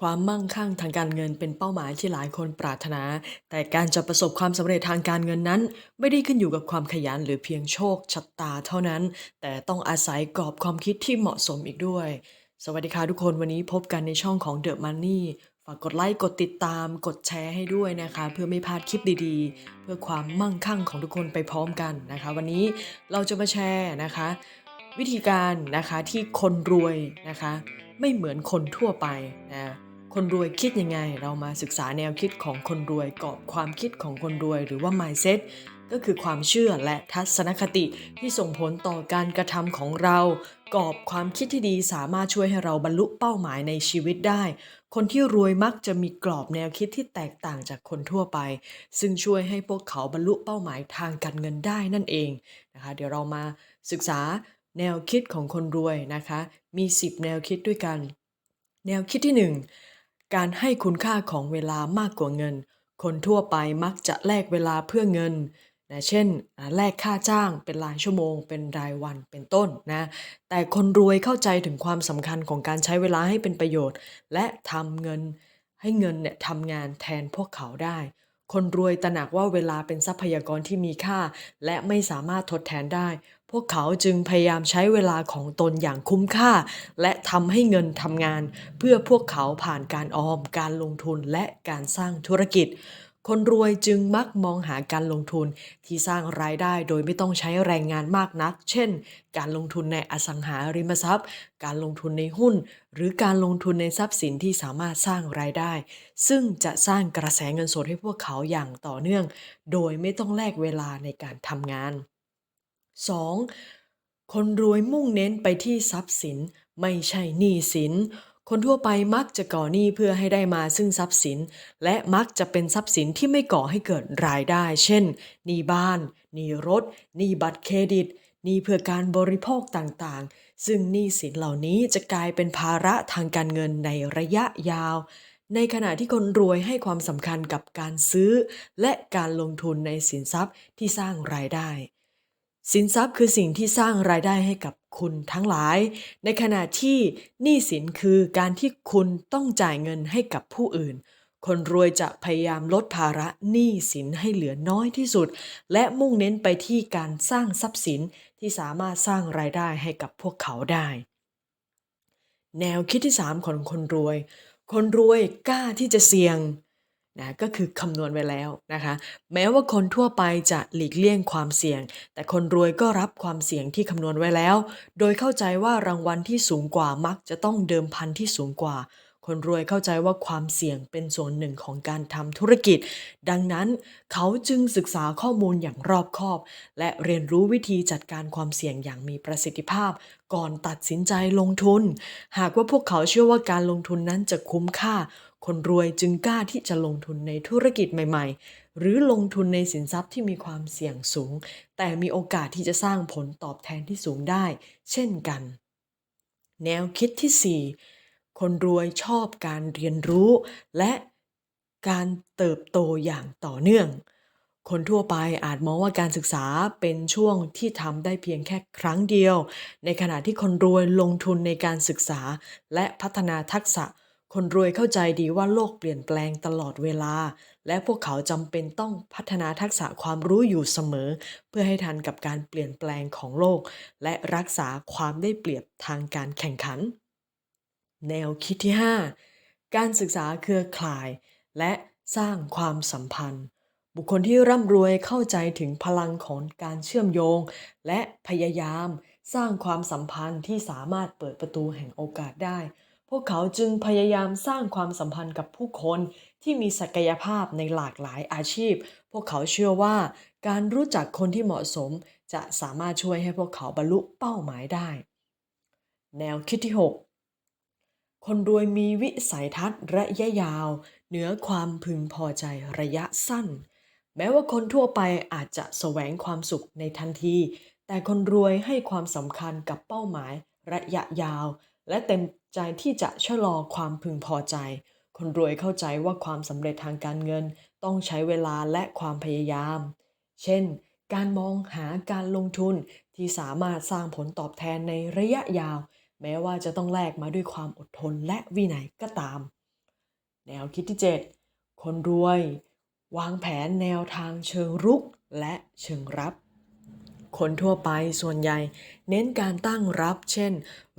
ความมั่งคั่งทางการเงินเป็นเป้าหมายที่หลายคนปรารถนา แต่การจะประสบความสำเร็จทางการเงินนั้น ไม่ได้ขึ้นอยู่กับความขยันหรือเพียงโชคชะตาเท่านั้น แต่ต้องอาศัยกรอบความคิดที่เหมาะสมอีกด้วย สวัสดีค่ะทุกคนวันนี้พบกันในช่องของ The Money ฝากกดไลค์กดติดตามกดแชร์ให้ด้วยนะคะ เพื่อไม่พลาดคลิปดีๆ เพื่อความมั่งคั่งของทุกคนไปพร้อมกันนะคะ วันนี้เราจะมาแชร์นะคะ วิธีการนะคะที่คนรวยนะคะ ไม่เหมือนคนทั่วไปนะ คนรวยคิดยังไง เรามาศึกษาแนวคิดของคนรวยกรอบความคิดของคนรวยหรือว่า mindset ก็คือความเชื่อและทัศนคติที่ส่งผลต่อการกระทำของเรา กรอบความคิดที่ดีสามารถช่วยให้เราบรรลุเป้าหมายในชีวิตได้ คนที่รวยมักจะมีกรอบแนวคิดที่แตกต่างจากคนทั่วไป ซึ่งช่วยให้พวกเขาบรรลุเป้าหมายทางการเงินได้นั่นเองนะคะ เดี๋ยวเรามาศึกษาแนวคิดของคนรวยนะคะ มี 10 แนวคิดด้วยกัน แนวคิดที่ 1 การให้คุณค่าของเวลามากกว่าเงิน คนทั่วไปมักจะแลกเวลาเพื่อเงินนะเช่นแลกค่าจ้างเป็นรายชั่วโมง เป็นรายวันเป็นต้นนะแต่คนรวยเข้าใจถึงความสำคัญของการใช้เวลาให้เป็นประโยชน์ และทำเงินให้เงินเนี่ยทำงานแทนพวกเขาได้ คนรวยตระหนักว่าเวลาเป็นทรัพยากรที่มีค่า และไม่สามารถทดแทนได้ พวกเขาจึงพยายามใช้เวลาของตนอย่างคุ้มค่า และทำให้เงินทำงาน เพื่อพวกเขาผ่านการออม การลงทุนและการสร้างธุรกิจ คนรวยจึงมักมองหาการลงทุนที่สร้างรายได้โดยไม่ต้องใช้แรงงานมากนัก เช่น การลงทุนในอสังหาริมทรัพย์ การลงทุนในหุ้น หรือการลงทุนในทรัพย์สินที่สามารถสร้างรายได้ ซึ่งจะสร้างกระแสเงินสดให้พวกเขาอย่างต่อเนื่อง โดยไม่ต้องแลกเวลาในการทำงาน 2. คนรวยมุ่งเน้นไปที่ทรัพย์สิน ไม่ใช่หนี้สิน คนทั่วไปมักจะก่อหนี้เพื่อให้ได้มาซึ่งทรัพย์สิน และมักจะเป็นทรัพย์สินที่ไม่ก่อให้เกิดรายได้ เช่นหนี้บ้านหนี้รถหนี้บัตรเครดิตหนี้เพื่อการบริโภคต่างๆ ซึ่งหนี้สินเหล่านี้จะกลายเป็นภาระทางการเงินในระยะยาว ในขณะที่คนรวยให้ความสำคัญกับการซื้อ และการลงทุนในสินทรัพย์ที่สร้างรายได้ สินทรัพย์คือสิ่งที่สร้างรายได้ให้กับคุณทั้งหลาย ในขณะที่หนี้สินคือการที่คุณต้องจ่ายเงินให้กับผู้อื่น คนรวยจะพยายามลดภาระหนี้สินให้เหลือน้อยที่สุด และมุ่งเน้นไปที่การสร้างทรัพย์สินที่สามารถสร้างรายได้ให้กับพวกเขาได้ แนวคิดที่ 3 ของคนรวย คนรวยกล้าที่จะเสี่ยง นะก็คือคำนวณไว้แล้วนะคะแม้ว่าคนทั่วไปจะหลีกเลี่ยงความเสี่ยง แต่คนรวยก็รับความเสี่ยงที่คำนวณไว้แล้ว โดยเข้าใจว่ารางวัลที่สูงกว่ามักจะต้องเดิมพันที่สูงกว่า คนรวยเข้าใจว่าความเสี่ยงเป็นส่วนหนึ่งของการทำธุรกิจ ดังนั้นเขาจึงศึกษาข้อมูลอย่างรอบคอบ และเรียนรู้วิธีจัดการความเสี่ยงอย่างมีประสิทธิภาพ ก่อนตัดสินใจลงทุน หากว่าพวกเขาเชื่อว่าการลงทุนนั้นจะคุ้มค่า คนรวยจึงกล้าที่จะลงทุนในธุรกิจใหม่ ๆ หรือลงทุนในสินทรัพย์ที่มีความเสี่ยงสูง แต่มีโอกาสที่จะสร้างผลตอบแทนที่สูงได้ เช่นกัน แนวคิดที่ 4 คนรวยชอบการเรียนรู้ และการเติบโตอย่างต่อเนื่อง คนทั่วไปอาจมองว่าการศึกษาเป็นช่วงที่ทำได้เพียงแค่ครั้งเดียว ในขณะที่คนรวยลงทุนในการศึกษาและพัฒนาทักษะ คนรวยเข้าใจดีว่าโลกเปลี่ยนแปลงตลอดเวลา และพวกเขาจำเป็นต้องพัฒนาทักษะความรู้อยู่เสมอ เพื่อให้ทันกับการเปลี่ยนแปลงของโลก และรักษาความได้เปรียบทางการแข่งขัน แนวคิดที่ 5 การศึกษาเครือข่าย และสร้างความสัมพันธ์ บุคคลที่ร่ำรวยเข้าใจถึงพลังของการเชื่อมโยง และพยายาม สร้างความสัมพันธ์ที่สามารถเปิดประตูแห่งโอกาสได้ พวกเขาจึงพยายามสร้างความสัมพันธ์กับผู้คนที่มีศักยภาพในหลากหลายอาชีพ พวกเขาเชื่อว่า การรู้จักคนที่เหมาะสม จะสามารถช่วยให้พวกเขาบรรลุเป้าหมายได้ แนวคิดที่ 6 คนรวยมีวิสัยทัศน์ระยะยาว เหนือความพึงพอใจระยะสั้น แม้ว่าคนทั่วไปอาจจะแสวงความสุขในทันที แต่คนรวยให้ความสำคัญกับเป้าหมายระยะยาว และเต็มใจที่จะชะลอความพึงพอใจ คนรวยเข้าใจว่าความสำเร็จทางการเงินต้องใช้เวลาและความพยายาม เช่น การมองหาการลงทุนที่สามารถสร้างผลตอบแทนในระยะยาว แม้ว่าจะต้องแลกมาด้วยความอดทนและวินัยก็ตาม แนวคิดที่ 7 คนรวย วางแผนแนวทางเชิงรุกและเชิงรับ คนทั่วไปส่วนใหญ่ เน้นการตั้งรับ เช่น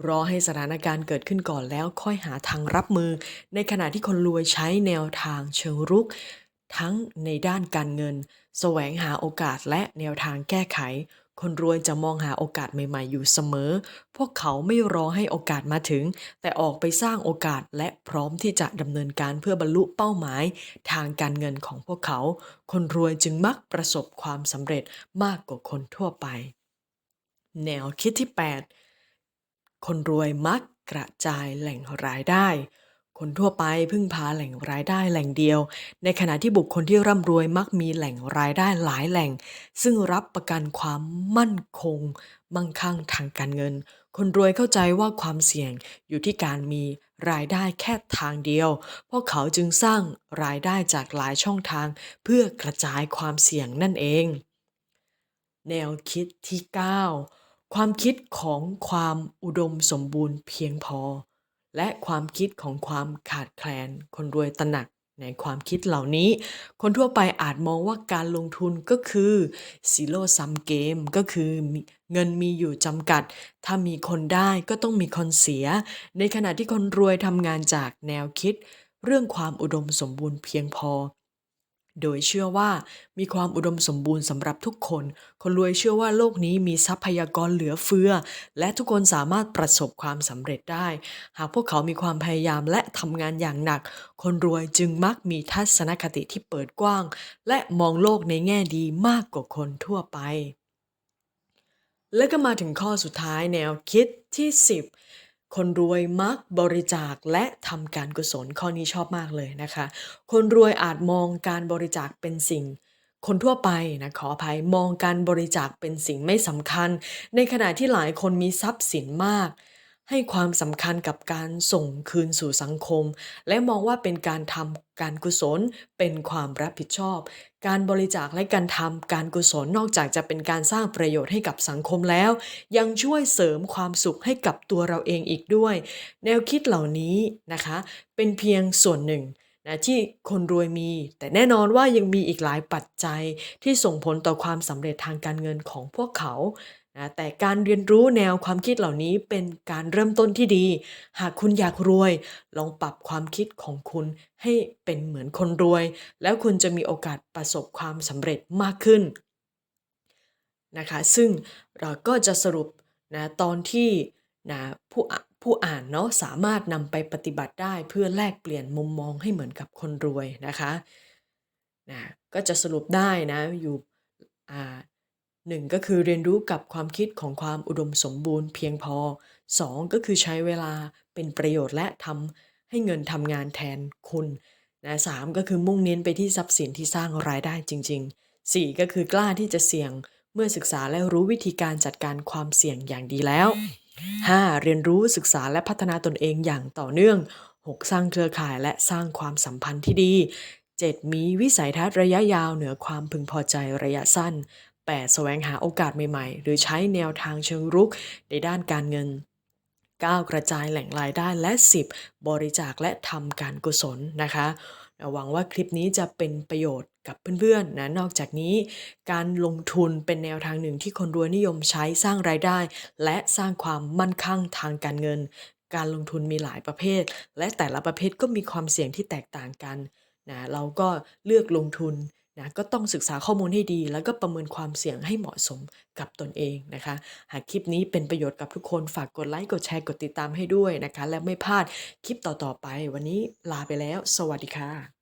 รอให้สถานการณ์เกิดขึ้นก่อนแล้วค่อยหาทางรับมือ ในขณะที่คนรวยใช้แนวทางเชิงรุก ทั้งในด้านการเงิน แสวงหาโอกาสและแนวทางแก้ไข คนรวยจะมองหาโอกาสใหม่ๆ อยู่เสมอ พวกเขาไม่รอให้โอกาสมาถึง แต่ออกไปสร้างโอกาสและพร้อมที่จะดำเนินการเพื่อบรรลุเป้าหมาย ทางการเงินของพวกเขา คนรวยจึงมักประสบความสำเร็จมากกว่าคนทั่วไป แนวคิดที่ 8 คนรวยมักกระจายแหล่งรายได้ คนทั่วไปพึ่งพาแหล่งรายได้แหล่งเดียว ในขณะที่บุคคลที่ร่ำรวยมักมีแหล่งรายได้หลายแหล่ง ซึ่งรับประกันความมั่นคง มั่งคั่งทางการเงิน คนรวยเข้าใจว่าความเสี่ยงอยู่ที่การมีรายได้แค่ทางเดียว พวกเขาจึงสร้างรายได้จากหลายช่องทาง เพื่อกระจายความเสี่ยงนั่นเอง แนวคิดที่ 9 ความคิดของความอุดมสมบูรณ์เพียงพอ และความคิดของความขาดแคลน คนรวยตระหนักในความคิดเหล่านี้ คนทั่วไปอาจมองว่าการลงทุนก็คือซีโร่ซัมเกมก็คือเงินมีอยู่จำกัด ถ้ามีคนได้ก็ต้องมีคนเสีย ในขณะที่คนรวยทำงานจากแนวคิด เรื่องความอุดมสมบูรณ์เพียงพอ โดยเชื่อว่ามีความอุดมสมบูรณ์สำหรับทุกคน คนรวยเชื่อว่าโลกนี้มีทรัพยากรเหลือเฟือ และทุกคนสามารถประสบความสำเร็จได้ หากพวกเขามีความพยายามและทำงานอย่างหนัก คนรวยจึงมักมีทัศนคติที่เปิดกว้าง และมองโลกในแง่ดีมากกว่าคนทั่วไป และก็มาถึงข้อสุดท้ายแนวคิดที่ 10 คนรวยมักบริจาคและทำการกุศลข้อนี้ชอบมากเลยนะคะ คนรวยอาจมองการบริจาคเป็นสิ่ง คนทั่วไปนะขออภัยมองการบริจาคเป็นสิ่งไม่สำคัญ ในขณะที่หลายคนมีทรัพย์สินมาก ให้ความสำคัญกับการส่งคืนสู่สังคม และมองว่าเป็นการทำการกุศลเป็นความรับผิดชอบ การบริจาคและการทำการกุศลนอกจากจะเป็นการสร้างประโยชน์ให้กับสังคมแล้ว ยังช่วยเสริมความสุขให้กับตัวเราเองอีกด้วย แนวคิดเหล่านี้นะคะ เป็นเพียงส่วนหนึ่งนะที่คนรวยมี แต่แน่นอนว่ายังมีอีกหลายปัจจัยที่ส่งผลต่อความสำเร็จทางการเงินของพวกเขา นะแต่การเรียนรู้แนวความคิดเหล่านี้เป็นการเริ่มต้นที่ดี หากคุณอยากรวย ลองปรับความคิดของคุณให้เป็นเหมือนคนรวย แล้วคุณจะมีโอกาสประสบความสำเร็จมากขึ้นนะคะ ซึ่งเราก็จะสรุปนะตอนที่นะผู้ผู้อ่านเนาะสามารถนำไปปฏิบัติได้เพื่อแลกเปลี่ยนมุมมองให้เหมือนกับคนรวยนะคะนะก็จะสรุปได้นะอยู่ หนึ่งก็คือเรียนรู้กับความคิดของความอุดมสมบูรณ์เพียงพอ2ก็คือใช้เวลาเป็นประโยชน์และทำให้เงินทำงานแทนคุณนะสามก็คือมุ่งเน้นไปที่ทรัพย์สินที่สร้างรายได้จริง ๆ 4 ก็คือกล้าที่จะเสี่ยงเมื่อศึกษาและรู้วิธีการจัดการความเสี่ยงอย่างดีแล้ว 5. เรียนรู้ศึกษาและพัฒนาตนเองอย่างต่อเนื่อง 6. สร้างเครือข่ายและสร้างความสัมพันธ์ที่ดี 7. มีวิสัยทัศน์ระยะยาวเหนือความพึงพอใจระยะสั้น 8. แสวงหาโอกาสใหม่ๆ หรือใช้แนวทางเชิงรุกในด้านการเงิน 9. กระจายแหล่งรายได้และ 10. บริจาคและทำการกุศลนะคะหวังว่าคลิปนี้จะเป็นประโยชน์กับเพื่อนๆนะนอกจากนี้ การลงทุนเป็นแนวทางหนึ่งที่คนรวยนิยมใช้สร้างรายได้ และสร้างความมั่นคงทางการเงิน การลงทุนมีหลายประเภท และแต่ละประเภทก็มีความเสี่ยงที่แตกต่างกันนะเราก็เลือกลงทุน นะก็ต้องศึกษาข้อมูลให้ดี แล้วก็ประเมินความเสี่ยงให้เหมาะสมกับตนเองนะคะ หากคลิปนี้เป็นประโยชน์กับทุกคนฝากกดไลค์กดแชร์กดติดตามให้ด้วยนะคะ และไม่พลาดคลิปต่อๆไป วันนี้ลาไปแล้ว สวัสดีค่ะ